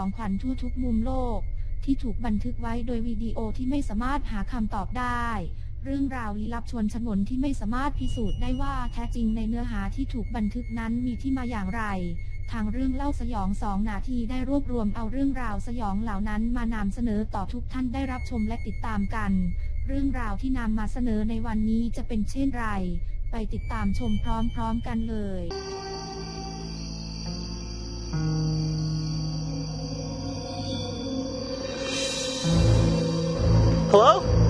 องขวัญทั่วทุกมุมโลก ที่ถูกบันทึกไว้โดยวิดีโอที่ไม่สามารถหาคำตอบได้ เรื่องราวลี้ลับชวนฉงนที่ไม่สามารถพิสูจน์ได้ว่าแท้จริงในเนื้อหาที่ถูกบันทึกนั้นมีที่มาอย่างไร ทางเรื่องเล่าสยองสองนาทีได้รวบรวมเอาเรื่องราวสยองเหล่านั้นมานำเสนอต่อทุกท่านได้รับชมและติดตามกัน เรื่องราวที่นำมาเสนอในวันนี้จะเป็นเช่นไร ไปติดตามชมพร้อมๆกันเลย Hello?